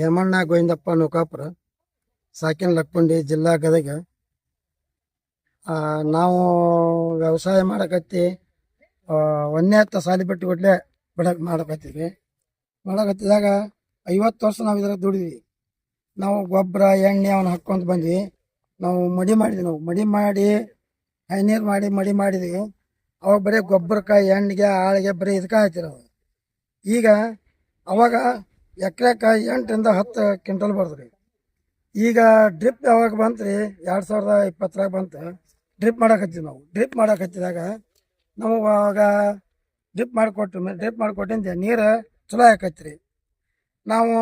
ಹೇಮಣ್ಣ ಗೋವಿಂದಪ್ಪ ನೌಕಾಪುರ, ಸಾಕಿನ ಲಕ್ಕುಂಡಿ ಜಿಲ್ಲಾ ಗದಗ. ನಾವು ವ್ಯವಸಾಯ ಮಾಡಕತ್ತಿ ಒಂದೇ ಹತ್ತ ಸಾಲಿ ಬಿಟ್ಟು ಕೊಡ್ಲೆ ಬಿಡಕ್ಕೆ ಮಾಡಕತ್ತೀವಿ. ಮಾಡಕತ್ತಿದಾಗ ಐವತ್ತು ವರ್ಷ ನಾವು ಇದ್ರಾಗ ದುಡಿದ್ವಿ. ನಾವು ಗೊಬ್ಬರ ಎಣ್ಣೆ ಅವನ್ನ ಹಾಕ್ಕೊಂತ ಬಂದ್ವಿ. ನಾವು ಮಡಿ ಮಾಡಿದ್ವಿ ನಾವು. ಮಡಿ ಮಾಡಿ, ಹೈನೀರು ಮಾಡಿ ಮಡಿ ಮಾಡಿದ್ವಿ. ಅವಾಗ ಬರೀ ಗೊಬ್ಬರಕ್ಕೆ ಎಣ್ಣೆಗೆ, ಆಳಿಗೆ ಬರೀ ಇದಕ್ಕೆ ಹಾಕಿರೋದು. ಈಗ ಅವಾಗ ಎಕರೆಕ ಎಂಟರಿಂದ ಹತ್ತು ಕ್ವಿಂಟಲ್ ಬರ್ತದೆ ಈಗ ಡ್ರಿಪ್ ಯಾವಾಗ ಬಂತು ರೀ ಎರಡು ಸಾವಿರದ ಇಪ್ಪತ್ತರಾಗ ಬಂತು. ಡ್ರಿಪ್ ಮಾಡಕತ್ತೀವಿ ನಾವು. ಡ್ರಿಪ್ ಮಾಡಕತ್ತಿದಾಗ ನಾವು ಅವಾಗ ಡ್ರಿಪ್ ಮಾಡಿಕೊಟ್ಟು ಡ್ರಿಪ್ ಮಾಡಿಕೊಟ್ಟಿಂದ ನೀರು ಚಲೋ ಆಕೈತಿ ರೀ ನಾವು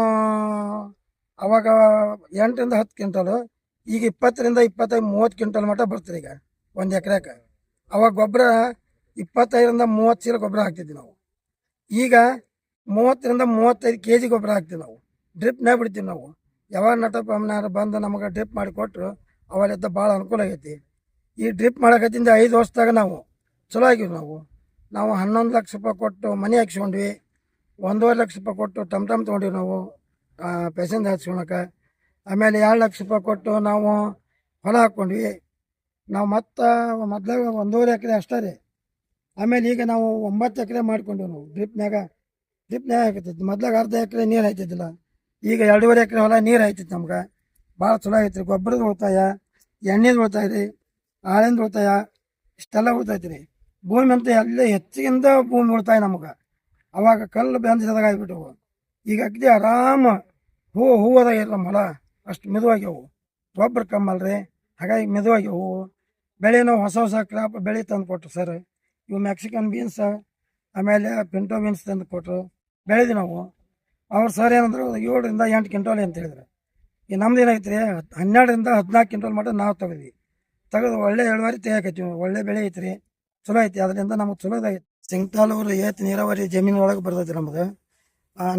ಅವಾಗ ಎಂಟರಿಂದ ಹತ್ತು ಕ್ವಿಂಟಲು, ಈಗ ಇಪ್ಪತ್ತರಿಂದ ಇಪ್ಪತ್ತೈದು, ಮೂವತ್ತು ಕ್ವಿಂಟಲ್ ಮಟ್ಟ ಬರ್ತೀರಿ ಈಗ ಒಂದು ಎಕರೆಗೆ ಅವಾಗ ಗೊಬ್ಬರ ಇಪ್ಪತ್ತೈದರಿಂದ ಮೂವತ್ತು ಚೀಲ ಗೊಬ್ಬರ ಹಾಕ್ತಿದ್ವಿ ನಾವು. ಈಗ ಮೂವತ್ತರಿಂದ ಮೂವತ್ತೈದು ಕೆ ಜಿ ಗೊಬ್ಬರ ಹಾಕ್ತೀವಿ ನಾವು. ಡ್ರಿಪ್ನೇ ಬಿಡ್ತೀವಿ ನಾವು. ಯಾವಾಗ ನಟಪಮ್ನಾರು ಬಂದು ನಮಗೆ ಡ್ರಿಪ್ ಮಾಡಿಕೊಟ್ರು ಅವಾಗ ಭಾಳ ಅನುಕೂಲ ಆಗೈತಿ. ಈ ಡ್ರಿಪ್ ಮಾಡಕತ್ತಿಂದ ಐದು ವರ್ಷದಾಗ ನಾವು ಚಲೋ ಆಗಿವಿ ನಾವು. ನಾವು ಹನ್ನೊಂದು ಲಕ್ಷ ರೂಪಾಯಿ ಕೊಟ್ಟು ಮನೆ ಹಾಕ್ಸ್ಕೊಂಡ್ವಿ. ಒಂದೂವರೆ ಲಕ್ಷ ರೂಪಾಯಿ ಕೊಟ್ಟು ಟಮ್ ಟಮ್ ತೊಗೊಂಡಿವಿ ನಾವು ಪೆಸೆಂಜ್ ಹಾಕ್ಸ್ಕೊಳಕ್ಕೆ. ಆಮೇಲೆ ಎರಡು ಲಕ್ಷ ರೂಪಾಯಿ ಕೊಟ್ಟು ನಾವು ಹೊಲ ಹಾಕ್ಕೊಂಡ್ವಿ. ನಾವು ಮತ್ತೆ ಮೊದಲಾಗ ಒಂದೂವರೆ ಎಕರೆ ಅಷ್ಟೇ ರೀ. ಆಮೇಲೆ ಈಗ ನಾವು ಒಂಬತ್ತು ಎಕರೆ ಮಾಡ್ಕೊಂಡ್ವಿ ನಾವು ಡ್ರಿಪ್ನ್ಯಾಗ ಡ್ರಿಪ್ನ್ಯಾಗ ಆಗತೈತಿ ಮೊದ್ಲಾಗ ಅರ್ಧ ಎಕರೆ ನೀರು ಹಾಯ್ತಿದ್ದಿಲ್ಲ. ಈಗ ಎರಡೂವರೆ ಎಕರೆ ಹೊಲ ನೀರು ಹಾಯ್ತೈತಿ ನಮ್ಗೆ. ಭಾಳ ಚಲೋ ಐತ್ರಿ ಗೊಬ್ಬರದ ಉಳಿತಾಯ, ಎಣ್ಣೆದು ಉಳಿತಾಯ ರೀ ಆಳಿಂದ ಉಳಿತಾಯ, ಇಷ್ಟೆಲ್ಲ ಉಳಿತೈತಿ ರೀ ಭೂಮಿ ಅಂತ ಎಲ್ಲ ಹೆಚ್ಚಿಗಿಂದ ಭೂಮಿ ಉಳ್ತಾಯ ನಮ್ಗೆ. ಅವಾಗ ಕಲ್ಲು ಬೆಂದಿದಾಗ ಆಗ್ಬಿಟ್ಟವು. ಈಗ ಅಗ್ದಿ ಆರಾಮ ಹೂವು ಹೂವದಾಗ ಇಲ್ಲ ಹೊಲ. ಅಷ್ಟು ಮೆದುವಾಗ್ಯವು. ಗೊಬ್ಬರ ಕಮ್ಮಲ್ರಿ ಹಾಗಾಗಿ ಮೆದುವಾಗ್ಯವು. ಬೆಳೆ ನಾವು ಹೊಸ ಹೊಸ ಕ್ರಾಪ್ ಬೆಳೆ ತಂದು ಕೊಟ್ರು ಸರ್. ಇವು ಮೆಕ್ಸಿಕನ್ ಬೀನ್ಸ್, ಆಮೇಲೆ ಪಿಂಟೋ ಬೀನ್ಸ್ ತಂದು ಕೊಟ್ಟರು ಬೆಳೆದ್ವಿ ನಾವು. ಅವ್ರು ಸರ್ ಏನಂದ್ರು, ಏಳರಿಂದ ಎಂಟು ಕ್ವಿಂಟಲ್ ಅಂತ ಹೇಳಿದ್ರು ಈ ನಮ್ದು ಏನಾಗೈತೆ ರೀ ಹನ್ನೆರಡರಿಂದ ಹದಿನಾಲ್ಕು ಕ್ವಿಂಟಲ್ ಮಟ್ಟ ನಾವು ತೆಗೆದ್ವಿ. ತೆಗೆದು ಒಳ್ಳೆ ಇಳುವರಿ ತೆಗಿಯಕತ್ತೀವಿ, ಒಳ್ಳೆ ಬೆಳೆ ಐತ್ರಿ, ಚಲೋ ಐತಿ. ಅದರಿಂದ ನಮಗೆ ಚಲೋ ಇದಾಗೈತಿ ಸಿಂಗ್ತಾಲೂರು ಏತ್ ನೀರಾವರಿ ಜಮೀನು ಒಳಗೆ ಬರ್ತೈತಿ ನಮ್ಗೆ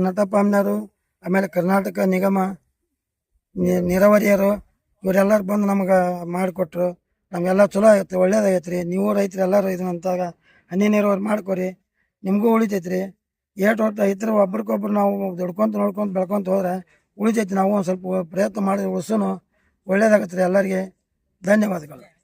ನಟಪಾಮ್ನವರು ಆಮೇಲೆ ಕರ್ನಾಟಕ ನಿಗಮ ನೀರಾವರಿಯರು, ಇವರೆಲ್ಲರು ಬಂದು ನಮ್ಗೆ ಮಾಡಿಕೊಟ್ರು. ನಮಗೆಲ್ಲ ಚಲೋ ಆಗೈತೆ ಒಳ್ಳೇದಾಗೈತೆ ರೀ ನೀವು ರೈತರು ಎಲ್ಲರೂ ಇದನ್ನಂತಾಗ ಹನಿ ನೀರಾವರಿ ಮಾಡ್ಕೊರಿ, ನಿಮಗೂ ಉಳಿತೈತೆ ರೀ ಏಟ್ ಹೊತ್ತು ಇದ್ರೆ ಒಬ್ರಿಗೊಬ್ರು ನಾವು ದುಡ್ಕೊಂತ ನೋಡ್ಕೊಂತ ಬೆಳ್ಕೊಂತ ಹೋದ್ರೆ ಉಳಿತೈತಿ ನಾವು ಒಂದು ಸ್ವಲ್ಪ ಪ್ರಯತ್ನ ಮಾಡಿ ಉಳಿಸೋನು ಒಳ್ಳೇದಾಗತ್ತೆ ರೀ ಎಲ್ಲರಿಗೆ. ಧನ್ಯವಾದಗಳು.